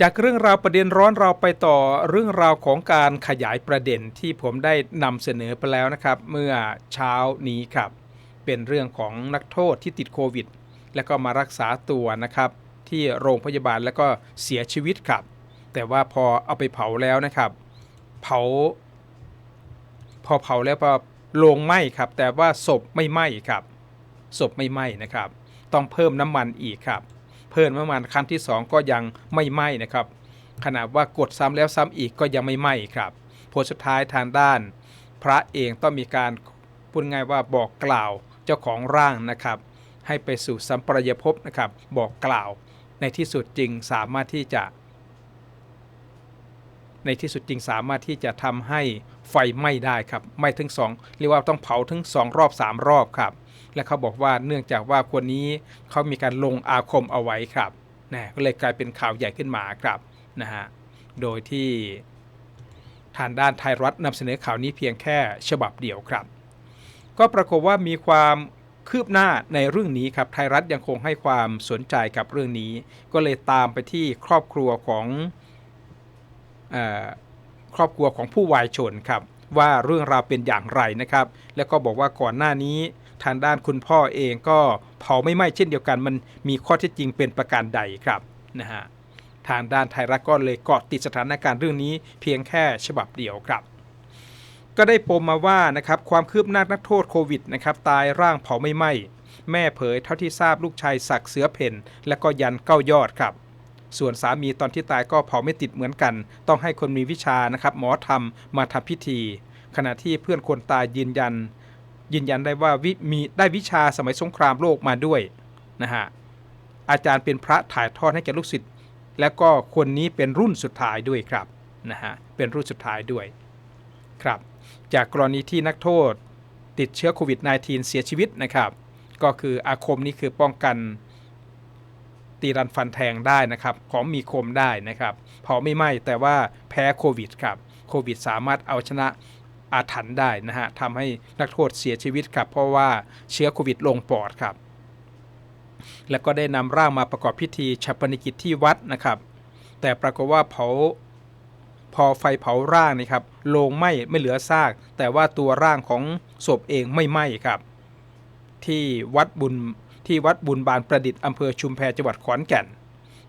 จากเรื่องราวประเด็นร้อนเราไปต่อเรื่องราวของการขยายประเด็นที่ผมได้นำเสนอไปแล้วนะครับ เมื่อเช้านี้ครับ เป็นเรื่องของนักโทษที่ติดโควิด แล้วก็มารักษาตัวนะครับ ที่โรงพยาบาลแล้วก็เสียชีวิตครับ แต่ว่าพอเอาไปเผาแล้วนะครับ เผา พอเผาแล้วพอโลงไหม้ครับ แต่ว่าศพไม่ไหม้ครับศพไม่ไหม้นะครับ ต้องเพิ่มน้ำมันอีกครับ เพิ่มน้ำมันครั้งที่ 2 ก็ยังไม่ไหม้นะครับขนาดว่ากดซ้ำแล้วซ้ำอีกก็ยังไม่ไหม้ครับผลสุดท้ายทางด้าน พระเองต้องมีการพูดง่ายว่าบอกกล่าวเจ้าของร่างนะครับ ให้ไปสู่สัมปรายภพนะครับ บอกกล่าวในที่สุดจริงสามารถที่จะ ในที่สุดจริงสามารถที่จะทำให้ไฟไหม้ได้ครับไหม้ถึงสองเรียกว่าต้องเผาถึงสองรอบสามรอบครับ และเขาบอกว่าเนื่องจากว่าคนนี้เขามีการลงอาคมเอาไว้ครับนะก็เลยกลายเป็นข่าวใหญ่ขึ้นมาครับนะฮะโดยที่ทางด้านไทยรัฐนำเสนอข่าวนี้เพียงแค่ฉบับเดียวครับ ก็ปรากฏว่ามีความคืบหน้าในเรื่องนี้ครับไทยรัฐยังคงให้ความสนใจกับเรื่องนี้ ก็เลยตามไปที่ครอบครัวของออครอบครัวของผู้วายชนครับว่าเรื่องราวเป็นอย่างไรนะครับ แล้วก็บอกว่าก่อนหน้านี้ ทางด้านคุณพ่อเองก็เผาไม่ไหม้เช่นเดียวกัน มันมีข้อเท็จจริงเป็นประการใดครับนะฮะทางด้านไทยรัฐก็เลยเกาะติดสถานการณ์เรื่องนี้เพียงแค่ฉบับเดียวครับ ก็ได้ปมมาว่านะครับความคืบหน้านักโทษโควิดนะครับตายร่างเผาไม่ไหม้แม่เผยเท่าที่ทราบลูกชายสักเสือเพ่นและก็ยันเก้ายอดครับ ส่วนสามีตอนที่ตายก็เผาไม่ติดเหมือนกัน ต้องให้คนมีวิชานะครับหมอทำมาทำพิธี ขณะที่เพื่อนคนตายยืนยัน ยืนยันได้ว่าวิมีได้วิชาสมัยสงครามโลกมาด้วยนะฮะอาจารย์เป็นพระถ่ายทอดให้แก่ลูกศิษย์แล้วก็คนนี้เป็นรุ่นสุดท้ายด้วยครับนะฮะเป็นรุ่นสุดท้ายด้วยครับ จากกรณีที่นักโทษติดเชื้อโควิด -19 เสียชีวิตนะครับ ก็คืออาคมนี่คือป้องกันตีรันฟันแทงได้นะครับของมีคมได้นะครับเผาไม่ไหม้แต่ว่าแพ้โควิดครับโควิดสามารถเอาชนะ อาถรรพ์ได้นะฮะทำให้นักโทษเสียชีวิตครับ เพราะว่าเชื้อโควิดลงปอดครับ แล้วก็ได้นำร่างมาประกอบพิธีชาปนิกิจที่วัดนะครับ แต่ปรากฏว่าเผาพอไฟเผาร่างนี่ครับโลงไหม้ไม่เหลือซาก แต่ว่าตัวร่างของศพเองไม่ไหม้ครับ ที่วัดบุญที่วัดบุญบานประดิษฐ์อำเภอชุมแพจังหวัดขอนแก่น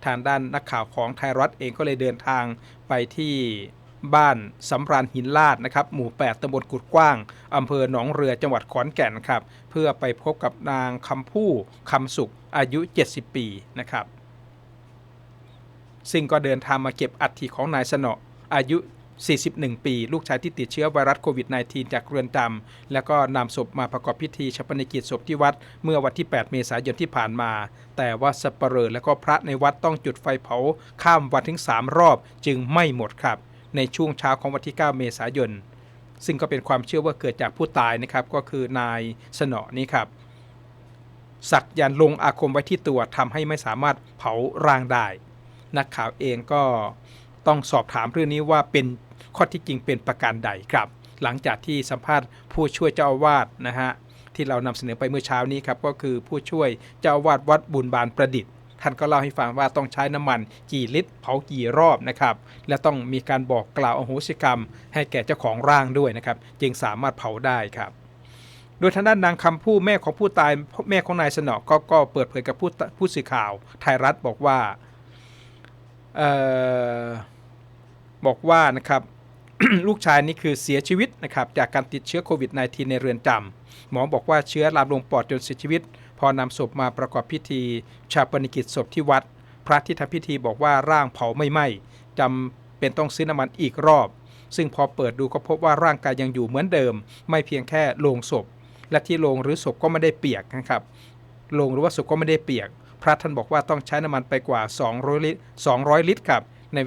ทางด้านนักข่าวของไทยรัฐเองก็เลยเดินทางไปที่ บ้านสำราญหินลาดนะครับหมู่ 8ตำบลกุดกว้างอำเภอหนองเรือจังหวัดขอนแก่นครับเพื่อไปพบกับนางคำผู้คำสุขอายุ 70 ปีนะครับซึ่งก็เดินทางมาเก็บอัฐิของนายสนออายุ 41 ปี ลูกชายที่ติดเชื้อไวรัสโควิด -19 จากเรือนจำแล้วก็นำศพมาประกอบพิธีชาปนกิจศพที่วัด เมื่อวันที่ 8 เมษายนที่ผ่านมา แต่ว่าสัปเหร่อและก็พระในวัดต้องจุดไฟเผาข้ามวันถึง 3 รอบจึงไม่หมดครับ ในช่วงเช้าของวันที่ 9 เมษายน ซึ่งก็เป็นความเชื่อว่าเกิดจากผู้ตายนะครับ ก็คือนายสนอนี้ครับ สักยันลงอาคมไว้ที่ตัวทำให้ไม่สามารถเผาร่างได้ นักข่าวเองก็ต้องสอบถามเรื่องนี้ว่าเป็นข้อที่จริงเป็นประการใดครับ หลังจากที่สัมภาษณ์ผู้ช่วยเจ้าอาวาสนะฮะที่เรานำเสนอไปเมื่อเช้านี้ครับก็คือผู้ช่วยเจ้าอาวาสวัดบุญบานประดิษฐ์ ท่านก็เล่าให้ฟังว่าต้องใช้น้ำมันกี่ลิตรเผากี่รอบนะครับและต้องมีการบอกกล่าวอโหสิกรรม ให้แก่เจ้าของร่างด้วยนะครับจึงสามารถเผาได้ครับโดยทางด้านนางคำผู้แม่ของผู้ตายแม่ของนายสนอก็ก็เปิดเผยกับผู้ผู้สื่อข่าวไทยรัฐบอกว่าออบอกว่านะครับลูกชายนี่คือเสียชีวิตนะครับจากการติดเชื้อโควิด -19 ในเรือนจำหมอบอกว่าเชื้อลามลงปอดจนเสียชีวิต อนำศพมาประกอบพิธีชาปนกิจศพที่วัด พระที่ทำพิธีบอกว่าร่างเผาไม่ไหม้จำเป็นต้องซื้อน้ำมันอีกรอบ ซึ่งพอเปิดดูก็พบว่าร่างกายยังอยู่เหมือนเดิม ไม่เพียงแค่โลงศพ และที่โลงหรือศพก็ไม่ได้เปียกนะครับโลงหรือว่าศพก็ไม่ได้เปียก พระท่านบอกว่าต้องใช้น้ำมันไปกว่า 200 ลิตร 200 ลิตรครับใน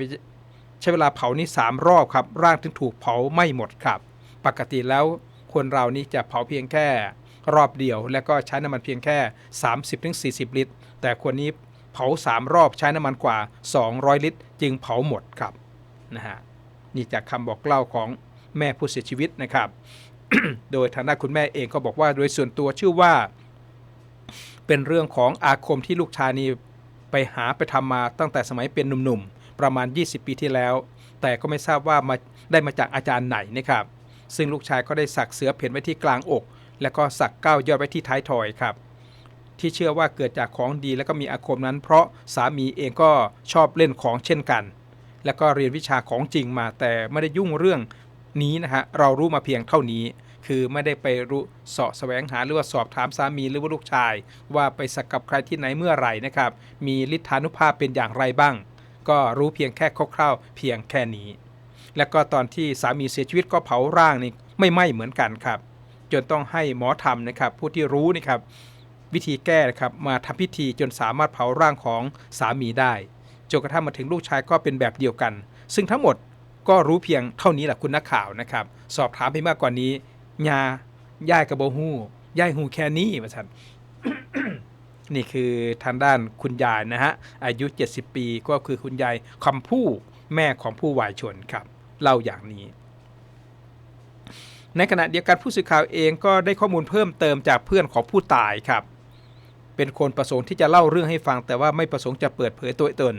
ใช้เวลาเผานี่3รอบครับ ร่างถึงถูกเผาไม่หมดครับ ปกติแล้วคนเรานี่จะเผาเพียงแค่ รอบเดียว แล้วก็ใช้น้ำมันเพียงแค่ 30-40 ลิตร แต่คนนี้เผา 3 รอบใช้น้ำมันกว่า 200 ลิตร จึงเผาหมดครับนะฮะนี่จากคำบอกเล่าของแม่ผู้เสียชีวิตนะครับ โดยทางด้านคุณแม่เองก็บอกว่าโดยส่วนตัวชื่อว่า เป็นเรื่องของอาคมที่ลูกชายนี่ไปหาไปทำมาตั้งแต่สมัยเป็นหนุ่มๆ ประมาณ 20 ปีที่แล้ว แต่ก็ไม่ทราบว่ามาได้มาจากอาจารย์ไหนนะครับ ซึ่งลูกชายก็ได้สักเสือเพ่นไว้ที่กลางอก และก็สักเก้ายอดไว้ที่ท้ายทอยครับ ที่เชื่อว่าเกิดจากของดีและก็มีอาคมนั้น เพราะสามีเองก็ชอบเล่นของเช่นกัน แล้วก็เรียนวิชาของจริงมาแต่ไม่ได้ยุ่งเรื่องนี้นะฮะเรารู้มาเพียงเท่านี้ คือไม่ได้ไปรู้เสาะแสวงหาหรือว่าสอบถามสามีหรือว่าลูกชาย ว่าไปสักกับใครที่ไหนเมื่อไหร่นะครับมีฤทธานุภาพเป็นอย่างไรบ้าง ก็รู้เพียงแค่คร่าวๆเพียงแค่นี้ แล้วก็ตอนที่สามีเสียชีวิตก็เผาร่างนี่ไม่ไหม้เหมือนกันครับ จนต้องให้หมอธรรมนะครับ ผู้ที่รู้นะครับวิธีแก้นะครับมาทำพิธีจนสามารถเผาร่างของสามีได้จนกระทั่งมาถึงลูกชายก็เป็นแบบเดียวกัน ซึ่งทั้งหมดก็รู้เพียงเท่านี้แหละคุณนักข่าวนะครับ สอบถามไปมากกว่านี้ยาย่ายกระโบหูย่ายหูแค่นี้มาสันนี่คือทางด้านคุณยายนะฮะ อายุ 70 ปีก็คือคุณยายคำผู้แม่ของผู้วายชนครับ เล่าอย่างนี้ ในขณะเดียวกันผู้สื่อข่าวเองก็ได้ข้อมูลเพิ่มเติมจากเพื่อนของผู้ตายครับ เป็นคนประสงค์ที่จะเล่าเรื่องให้ฟังแต่ว่าไม่ประสงค์จะเปิดเผยตัวตน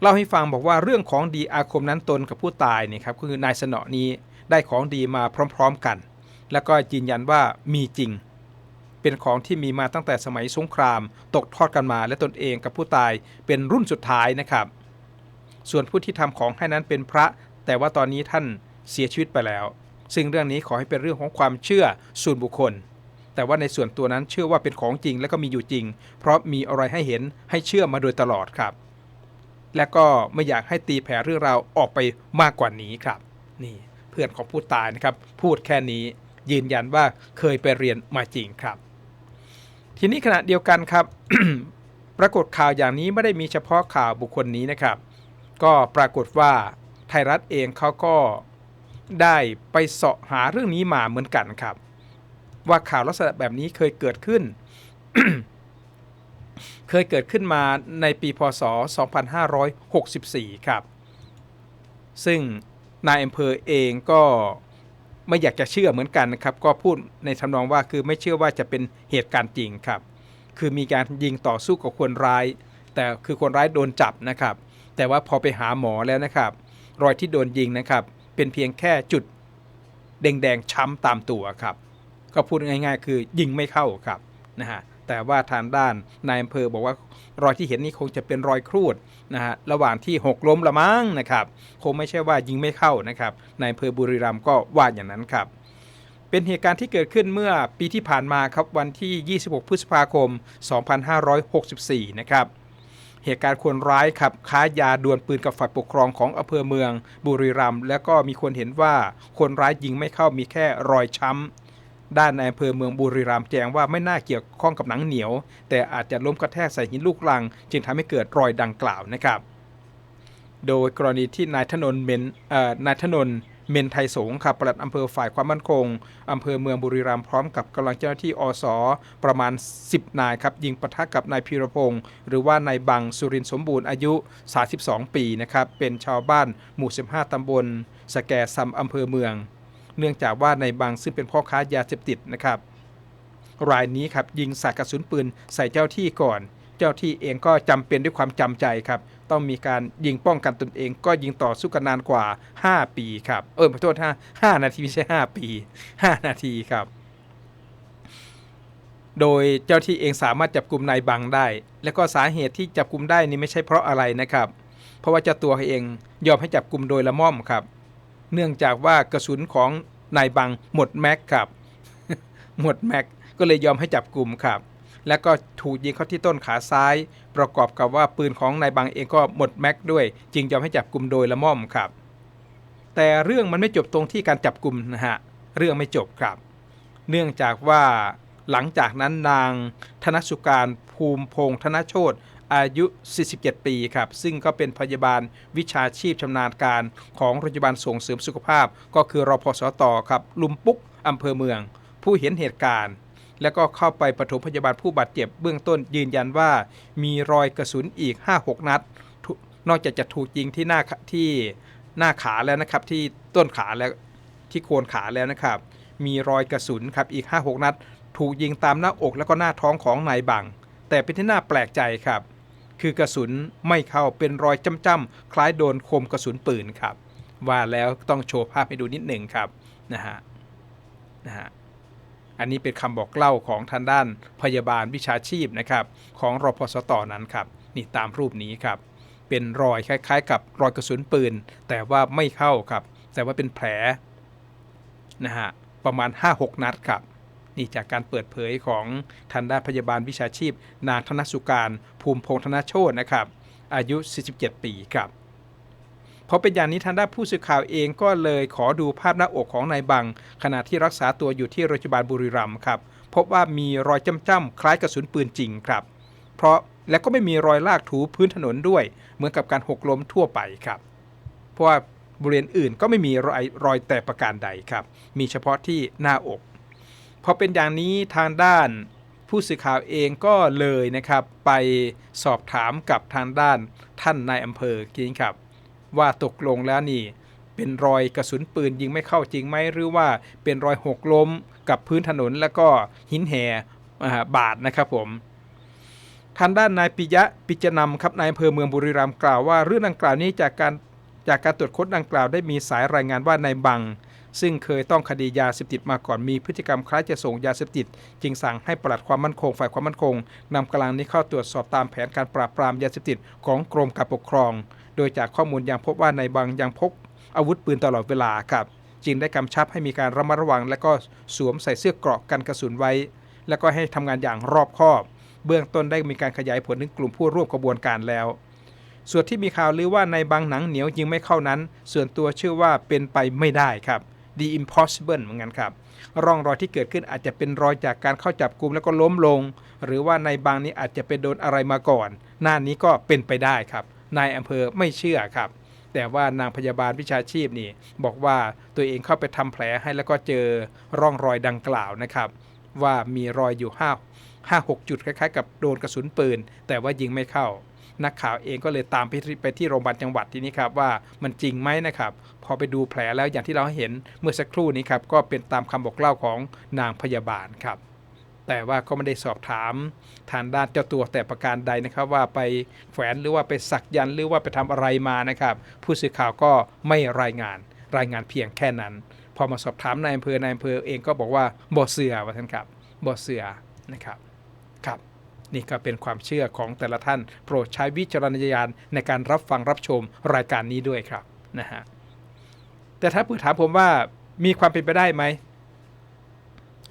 เล่าให้ฟังบอกว่าเรื่องของดีอาคมนั้นตนกับผู้ตายเนี่ยครับก็คือนายสนอนี้ได้ของดีมาพร้อม ๆกัน แล้วก็ยืนยันว่ามีจริง เป็นของที่มีมาตั้งแต่สมัยสงคราม ตกทอดกันมา และตนเองกับผู้ตายเป็นรุ่นสุดท้ายนะครับ ส่วนผู้ที่ทำของให้นั้นเป็นพระ แต่ว่าตอนนี้ท่านเสียชีวิตไปแล้ว ซึ่งเรื่องนี้ขอให้เป็นเรื่องของความเชื่อส่วนบุคคล แต่ว่าในส่วนตัวนั้นเชื่อว่าเป็นของจริงและก็มีอยู่จริง เพราะมีอะไรให้เห็นให้เชื่อมาโดยตลอดครับ และก็ไม่อยากให้ตีแผ่เรื่องราวออกไปมากกว่านี้ครับ นี่เพื่อนของผู้ตายนะครับ พูดแค่นี้ยืนยันว่าเคยไปเรียนมาจริงครับ ทีนี้ขณะเดียวกันครับ ปรากฏข่าวอย่างนี้ไม่ได้มีเฉพาะข่าวบุคคลนี้นะครับ ก็ปรากฏว่าไทยรัฐเองเขาก็ ได้ไปเสาะหาเรื่องนี้มาเหมือนกันครับ ว่าข่าวลักษณะแบบนี้เคยเกิดขึ้น เคยเกิดขึ้นมาในปีพศ 2564 ครับ ซึ่งนายอำเภอเองก็ไม่อยากจะเชื่อเหมือนกันนะครับ ก็พูดในทำนองว่าคือไม่เชื่อว่าจะเป็นเหตุการณ์จริงครับ คือมีการยิงต่อสู้กับคนร้าย แต่คือคนร้ายโดนจับนะครับ แต่ว่าพอไปหาหมอแล้วนะครับ รอยที่โดนยิงนะครับ เป็นเพียงแค่จุดแดงๆช้ำตามตัวครับ ก็พูดง่าย ๆ คือยิงไม่เข้าครับนะฮะแต่ว่าทางด้านนายอำเภอบอกว่ารอยที่เห็นนี่คงจะเป็นรอยครูดนะฮะระหว่างที่หกล้มละมั้งนะครับคงไม่ใช่ว่ายิงไม่เข้านะครับนายอำเภอบุรีรัมย์ก็ว่าอย่างนั้นครับ เป็นเหตุการณ์ที่เกิดขึ้นเมื่อปีที่ผ่านมาครับวันที่ 26 พฤษภาคม 2564 นะครับ เหตุการณ์คนร้ายครับค้ายาดวลปืนกับฝ่ายปกครองของอำเภอเมือง บุรีรัมย์แล้วก็มีคนเห็นว่าคนร้ายยิงไม่เข้ามีแค่รอยช้ำ ด้านในอำเภอเมืองบุรีรัมย์แจ้งว่าไม่น่าเกี่ยวข้องกับหนังเหนียว แต่อาจจะล้มกระแทกใส่หินลูกลัง จึงทำให้เกิดรอยดังกล่าวนะครับ โดยกรณีที่นายถนนเมนนายถนน เมนไทยสงครับปลัดอำเภอฝ่ายความมั่นคงอำเภอเมืองบุรีรัมย์พร้อมกับกำลังเจ้าหน้าที่อสประมาณ 10 นายครับยิงปะทะกับนายพีรพงศ์หรือว่านายบังสุรินสมบูรณ์อายุ 32 ปีนะครับเป็นชาวบ้านหมู่ 15 ตำบล สแกซัมอำเภอเมือง เนื่องจากว่าในบางซึ่งเป็นพ่อค้ายาเสพติดนะครับรายนี้ครับยิงใส่กระสุนปืนใส่เจ้าที่ก่อน เจ้าที่เองก็จำเป็นด้วยความจำใจครับ ต้องมีการยิงป้องกันตนเอง ก็ยิงต่อสู้กันนานกว่า 5 ปีครับเออขอโทษฮะ5นาทีไม่ใช่ 5 ปี 5 นาทีครับ โดยเจ้าที่เองสามารถจับกลุ่มนายบังได้ และก็สาเหตุที่จับกลุ่มได้นี่ไม่ใช่เพราะอะไรนะครับ เพราะว่าเจ้าตัวเขาเองยอมให้จับกลุ่มโดยละม่อมครับ เนื่องจากว่ากระสุนของนายบังหมดแม็กครับ หมดแม็กก็เลยยอมให้จับกลุ่มครับ แล้วก็ถูกยิงเข้าที่ต้นขาซ้าย ประกอบกับว่าปืนของนายบังเองก็หมดแม็กด้วย จึงยอมให้จับกลุ่มโดยละม่อมครับ แต่เรื่องมันไม่จบตรงที่การจับกลุ่มนะฮะเรื่องไม่จบครับ เนื่องจากว่าหลังจากนั้นนางธนสุการภูมิพงษ์ธนโชตอายุ 47 ปีครับ ซึ่งก็เป็นพยาบาลวิชาชีพชำนาญการของโรงพยาบาลส่งเสริมสุขภาพ ก็คือรอพสตอครับ ลุมปุ๊กอำเภอเมือง ผู้เห็นเหตุการณ์ แล้วก็เข้าไปปฐมพยาบาลผู้บาดเจ็บเบื้องต้นยืนยันว่า มีรอยกระสุนอีก 5-6 นัด นอกจากจะถูกยิงที่หน้าขาที่หน้าขาแล้วนะครับที่ต้นขาแล้วที่โคนขาแล้วนะครับ มีรอยกระสุนครับอีก 5-6 นัด ถูกยิงตามหน้าอกแล้วก็หน้าท้องของนายบัง แต่เป็นที่น่าแปลกใจครับ คือกระสุนไม่เข้าเป็นรอยจ้ำๆคล้ายโดนคมกระสุนปืนครับ ว่าแล้วต้องโชว์ภาพให้ดูนิดหนึ่งครับนะฮะนะฮะ อันนี้เป็นคำบอกเล่าของทางด้านพยาบาลวิชาชีพนะครับของรอพสตนั้นครับนี่ตามรูปนี้ครับเป็นรอยคล้าย ๆ กับรอยกระสุนปืน แต่ว่าไม่เข้าครับ แต่ว่าเป็นแผลนะฮะประมาณ 5-6 นัดครับนี่จากการเปิดเผยของทางด้านพยาบาลวิชาชีพ นางธนสุการภูมิพงษ์ธนโชตนะครับ อายุ 47 ปีครับ พราเป็นอย่างนี้ทางด้านผู้สื่อข่าวเองก็เลยขอดูภาพหน้าอกของนายบัง ขณะที่รักษาตัวอยู่ที่โรงพยาบาลบุรีรัมย์ครับ พบว่ามีรอยจ้ำๆคล้ายกระสุนปืนจริงครับ เพราะและก็ไม่มีรอยลากถูพื้นถนนด้วย เหมือนกับการหกล้มทั่วไปครับ เพราะว่าบริเวณอื่นก็ไม่มีรอยรอยแต่ประการใดครับ มีเฉพาะที่หน้าอกพอเป็นอย่างนี้ทางด้านผู้สื่อข่าวเองก็เลยนะครับ ไปสอบถามกับทางด้านท่านนายอำเภอกินครับ ว่าตกลงแล้วนี่ เป็นรอยกระสุนปืนยิงไม่เข้าจริงไหมหรือว่าเป็นรอยหกล้มกับพื้นถนนแล้วก็หินแห่บาดนะครับผมทางด้านนายปิยะปิจนำครับนายอำเภอเมืองบุรีรัมย์กล่าวว่าเรื่องดังกล่าวนี้จากการจากการตรวจค้นดังกล่าวได้มีสายรายงานว่านายบัง ซึ่งเคยต้องคดียาเสพติดมาก่อนมีพฤติกรรมคล้ายจะส่งยาเสพติด จึงสั่งให้ปลัดความมั่นคงฝ่ายความมั่นคงนำกำลังนี้เข้าตรวจสอบตามแผนการปราบปรามยาเสพติดของกรมการปกครอง โดยจากข้อมูลยังพบว่าในบังยังพกอาวุธปืนตลอดเวลาครับจึงได้กำชับให้มีการระมัดระวัง และก็สวมใส่เสื้อเกราะกันกระสุนไว้ แล้วก็ให้ทำงานอย่างรอบคอบ เบื้องต้นได้มีการขยายผลถึงกลุ่มผู้ร่วมกระบวนการแล้ว ส่วนที่มีข่าวลือว่าในบางหนังเหนียวยิงไม่เข้านั้น ส่วนตัวเชื่อว่าเป็นไปไม่ได้ครับ the impossible เหมือนกันครับ ร่องรอยที่เกิดขึ้นอาจจะเป็นรอยจากการเข้าจับกลุ่มแล้วก็ล้มลง หรือว่าในบางนี้อาจจะไปโดนอะไรมาก่อน หน้านี้ก็เป็นไปได้ครับ นายอำเภอไม่เชื่อครับ แต่ว่านางพยาบาลวิชาชีพนี่ บอกว่าตัวเองเข้าไปทำแผลให้แล้วก็เจอร่องรอยดังกล่าวนะครับ ว่ามีรอยอยู่5 5 6จุดคล้ายๆ กับโดนกระสุนปืน แต่ว่ายิงไม่เข้า นักข่าวเองก็เลยตามไปที่ไปที่โรงพยาบาลจังหวัดที่นี้ครับว่ามันจริงไหมนะครับ พอไปดูแผลแล้วอย่างที่เราเห็นเมื่อสักครู่นี้ครับก็เป็นตามคำบอกเล่าของนางพยาบาลครับ แต่ว่าก็ไม่ได้สอบถามทางด้านเจ้าตัวแต่ประการใดนะครับ ว่าไปแฝนหรือว่าไปสักยันหรือว่าไปทำอะไรมานะครับ ผู้สื่อข่าวก็ไม่รายงานรายงานเพียงแค่นั้น พอมาสอบถามนายอำเภอนายอำเภอเองก็บอกว่าบ่เสือว่าท่านครับบ่เสือนะครับครับ นี่ก็เป็นความเชื่อของแต่ละท่าน โปรดใช้วิจารณญาณในการรับฟังรับชมรายการนี้ด้วยครับนะฮะแต่ถ้าผู้ถามผมว่ามีความเป็นไปได้ไหม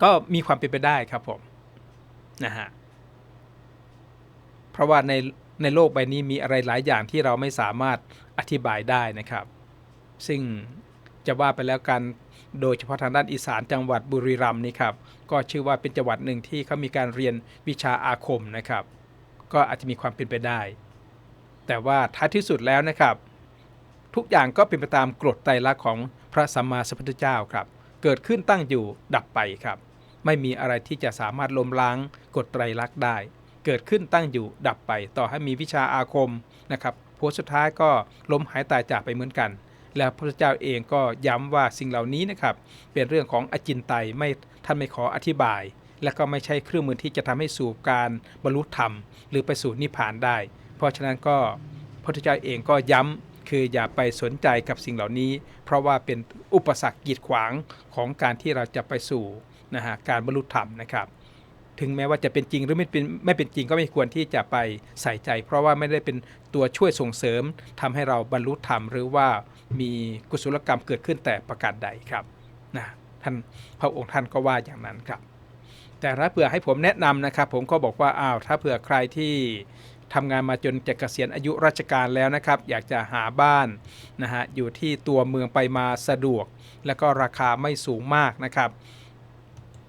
ก็มีความเป็นไปได้ครับผมนะฮะเพราะว่าในในโลกใบนี้มีอะไรหลายอย่างที่เราไม่สามารถอธิบายได้นะครับ ซึ่งจะว่าไปแล้วกันโดยเฉพาะทางด้านอีสานจังหวัดบุรีรัมย์นี่ครับก็ชื่อว่าเป็นจังหวัดหนึ่งที่เขามีการเรียนวิชาอาคมนะครับ ก็อาจจะมีความเป็นไปได้ แต่ว่าท้ายที่สุดแล้วนะครับ ทุกอย่างก็เป็นไปตามกฎไตรลักษณ์ของพระสัมมาสัมพุทธเจ้าครับ เกิดขึ้นตั้งอยู่ดับไปครับ ไม่มีอะไรที่จะสามารถล้มล้างกฎไตรลักษณ์ได้ เกิดขึ้นตั้งอยู่ดับไป ต่อให้มีวิชาอาคมนะครับผลสุดท้ายก็ล้มหายตายจากไปเหมือนกัน และพระเจ้าเองก็ย้ำว่าสิ่งเหล่านี้นะครับเป็นเรื่องของอจินไตยไม่ท่านไม่ขออธิบาย และก็ไม่ใช่เครื่องมือที่จะทำให้สู่การบรรลุธรรม หรือไปสู่นิพพานได้ เพราะฉะนั้นก็พระเจ้าเองก็ย้ำคืออย่าไปสนใจกับสิ่งเหล่านี้ เพราะว่าเป็นอุปสรรคกีดขวางของการที่เราจะไปสู่ นะฮะการบรรลุธรรมนะครับ ถึงแม้ว่าจะเป็นจริงหรือไม่เป็นไม่เป็นจริงก็ไม่ควรที่จะไปใส่ใจ เพราะว่าไม่ได้เป็นตัวช่วยส่งเสริมทำให้เราบรรลุธรรม หรือว่ามีกุศลกรรมเกิดขึ้นแต่ประการใดครับนะท่านพระองค์ท่านก็ว่าอย่างนั้นครับ แต่ถ้าเผื่อให้ผมแนะนำนะครับ ผมก็บอกว่าอ้าวถ้าเผื่อใครที่ทำงานมาจนจะเกษียณอายุราชการแล้วนะครับ อยากจะหาบ้านนะฮะอยู่ที่ตัวเมืองไปมาสะดวก และก็ราคาไม่สูงมากนะครับ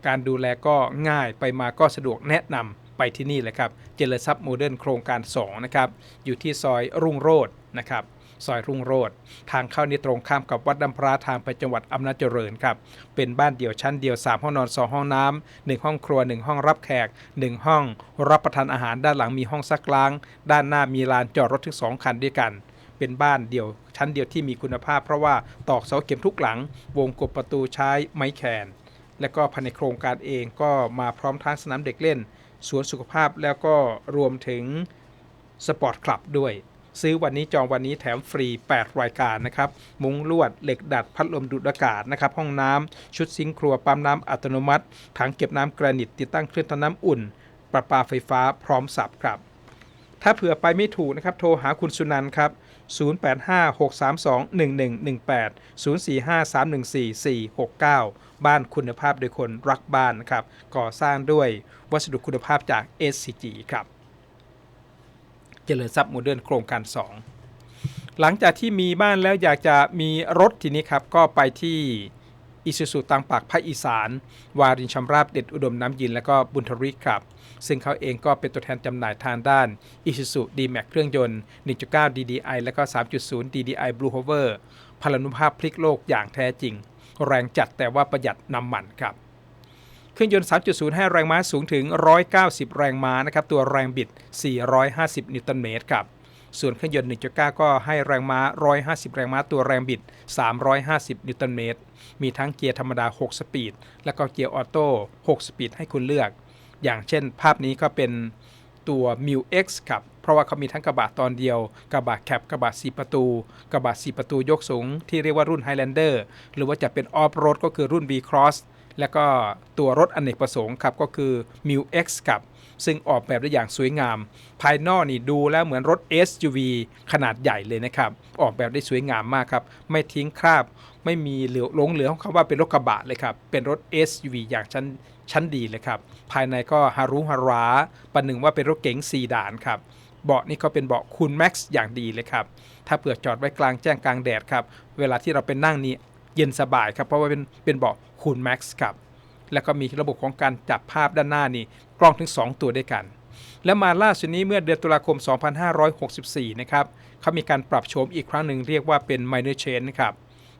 การดูแลก็ง่ายไปมาก็สะดวกแนะนำไปที่นี่เลยครับ เจริญทรัพย์โมเดิร์นโครงการ 2 นะครับ อยู่ที่ซอยรุ่งโรจน์นะครับซอยรุ่งโรจน์ทางเข้านี่ตรงข้ามกับวัดดำพระทางไปจังหวัดอำนาจเจริญครับ เป็นบ้านเดี่ยวชั้นเดียว 3 ห้องนอน 2 ห้องน้ำ1ห้องครัว 1 ห้องรับแขก 1 ห้อง รับประทานอาหารด้านหลังมีห้องซักล้าง ด้านหน้ามีลานจอดรถถึง2คันด้วยกัน เป็นบ้านเดี่ยวชั้นเดียวที่มีคุณภาพเพราะว่าตอกเสาเข็มทุกหลัง วงกบประตูใช้ไม้แขน และก็ภายในโครงการเองก็มาพร้อมทั้งสนามเด็กเล่น สวนสุขภาพแล้วก็รวมถึงสปอร์ตคลับด้วย ซื้อวันนี้จองวันนี้แถมฟรี 8 รายการนะครับ มุ้งลวดเหล็กดัดพัดลมดูดอากาศนะครับ ห้องน้ำชุดซิงค์ครัวปั๊มน้ำอัตโนมัติถังเก็บน้ำแกรนิตติดตั้งเครื่องทำน้ำอุ่น ประปาไฟฟ้าพร้อมสับครับ ถ้าเผื่อไปไม่ถูกนะครับ โทรหาคุณสุนันครับ0856321118 045314469 บ้านคุณภาพโดยคนรักบ้านนะครับก่อสร้างด้วยวัสดุคุณภาพจาก SCG ครับ เจริญทรัพย์โมเดิร์นโครงการ 2 หลังจากที่มีบ้านแล้วอยากจะมีรถทีนี้ครับ ก็ไปที่อิสุสุตังปากภาคอีสาน วารินชำราบเด็ดอุดมน้ำยิน และก็บุญทริกครับ ซึ่งเขาเองก็เป็นตัวแทนจำหน่ายทางด้าน Isuzu D-Max เครื่องยนต์ 1.9 DDI และก็ 3.0 DDI Blue Hover พลานุภาพพลิกโลกอย่างแท้จริง แรงจัดแต่ว่าประหยัดน้ำมันครับเครื่องยนต์ 3.0 ให้แรงม้าสูงถึง 190 แรงม้านะครับ ตัวแรงบิด 450 นิวตันเมตรครับ ส่วนเครื่องยนต์ 1.9 ก็ให้แรงม้า 150 แรงม้า ตัวแรงบิด 350 นิวตันเมตร มีทั้งเกียร์ธรรมดา 6 สปีด แล้วก็เกียร์ออโต้ 6 สปีดให้คุณเลือก อย่างเช่นภาพนี้ก็เป็นตัว m ิ X ครับ เพราะว่าเขามีทั้งกระบะตอนเดียว กระบะแคปกระบะ4ประตู กระบะ4ประตูยกสูง ที่เรียกว่ารุ่น Highlander หรือว่าจะเป็นออฟโรดก็คือรุ่น V Cross แล้วก็ตัวรถอเนกประสงค์ครับก็คือ m ิ X ครับซึ่งออกแบบได้อย่างสวยงาม ภายนอกนี่ดูแล้วเหมือนรถ SUV ขนาดใหญ่เลยนะครับ ออกแบบได้สวยงามมากครับ ไม่ทิ้งคราบ ไม่มีเหลือหลงเหลือของคำว่าเป็นรถกระบะเลยครับ เป็นรถ SUV อย่างชั้นชั้นดีเลยครับ ภายในก็ฮารุฮาราประหนึ่งว่าเป็นรถเก๋งซีดานครับ เบาะนี่ก็เป็นเบาะคูนแม็กซ์อย่างดีเลยครับ ถ้าเผื่อจอดไว้กลางแจ้งกลางแดดครับ เวลาที่เราเป็นนั่งนี่เย็นสบายครับ เพราะว่าเป็นเป็นเบาะคูนแม็กซ์ครับ แล้วก็มีระบบของการจับภาพด้านหน้านี่กล้องถึง 2 ตัวด้วยกัน และมาล่าสุดนี้เมื่อเดือนตุลาคม 2564 นะครับเขามีการปรับโฉมอีกครั้งหนึ่งเรียกว่าเป็น minor change นะครับ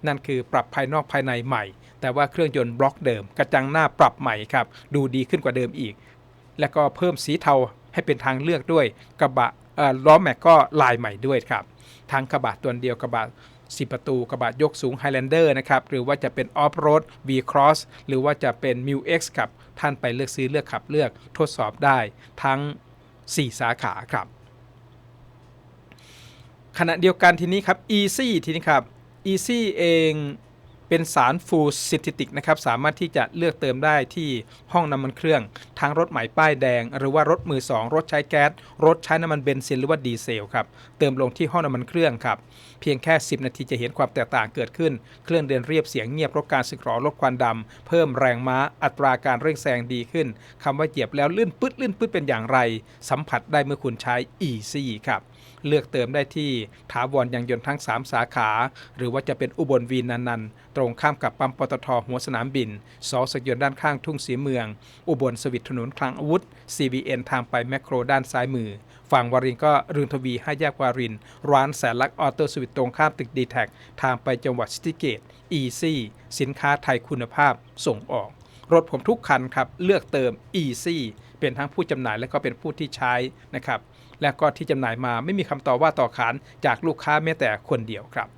นั่นคือปรับภายนอกภายในใหม่ แต่ว่าเครื่องยนต์บล็อกเดิม กระจังหน้าปรับใหม่ครับ ดูดีขึ้นกว่าเดิมอีก แล้วก็เพิ่มสีเทา ให้เป็นทางเลือกด้วยกระบะล้อแม็กก็ลายใหม่ด้วยครับทั้งกระบะตัวเดียวกระบะ10ประตูกระบะยกสูง Highlander นะครับ หรือว่าจะเป็น Off Road V Cross หรือว่าจะเป็น m u X ครับ ท่านไปเลือกซื้อเลือกขับเลือกทดสอบได้ทั้ง 4 สาขาครับ ขณะเดียวกันทีนี้ครับ Easy ทีนี้ครับ Easy เอง เป็นสารฟูซิติติกนะครับสามารถที่จะเลือกเติมได้ที่ห้องน้ำมันเครื่องทั้งรถใหม่ป้ายแดง หรือว่ารถมือ 2 รถใช้แก๊ส รถใช้น้ำมันเบนซินหรือว่าดีเซลครับเติมลงที่ห้องน้ำมันเครื่องครับ เพียงแค่ 10 นาทีจะเห็นความแตกต่างเกิดขึ้น เครื่องเดินเรียบเสียงเงียบลดการสึกหรอลดควันดำเพิ่มแรงม้าอัตราการเร่งแซงดีขึ้นคำว่าเหยียบแล้วลื่นปึ๊ดลื่นปึ๊ดเป็นอย่างไร สัมผัสได้เมื่อคุณใช้ Easy ครับเลือกเติมได้ที่ถาวรยางยนต์ทั้ง 3 สาขา หรือว่าจะเป็นอุบลวีนันนันตรงข้ามกับปั๊มปตทหัวสนามบิน สอสกยนด้านข้างทุ่งสีเมือง อุบลสวิตถนนคลังอาวุธ CBN ทางไปแมคโครด้านซ้ายมือ ฝั่งวารินก็รืนทวีให้แยกวาริน ร้านแสนลักออโต้สวิตตรงข้ามตึกดีแท็ทางไปจังหวัดสติเกตอีซี่สินค้าไทยคุณภาพส่งออก รถผมทุกคันครับ เลือกเติม e ซี่เป็นทั้งผู้จำหน่ายและก็เป็นผู้ที่ใช้นะครับ และก็ที่จำหน่ายมาไม่มีคำต่อว่าต่อขานจากลูกค้าแม้แต่คนเดียวครับ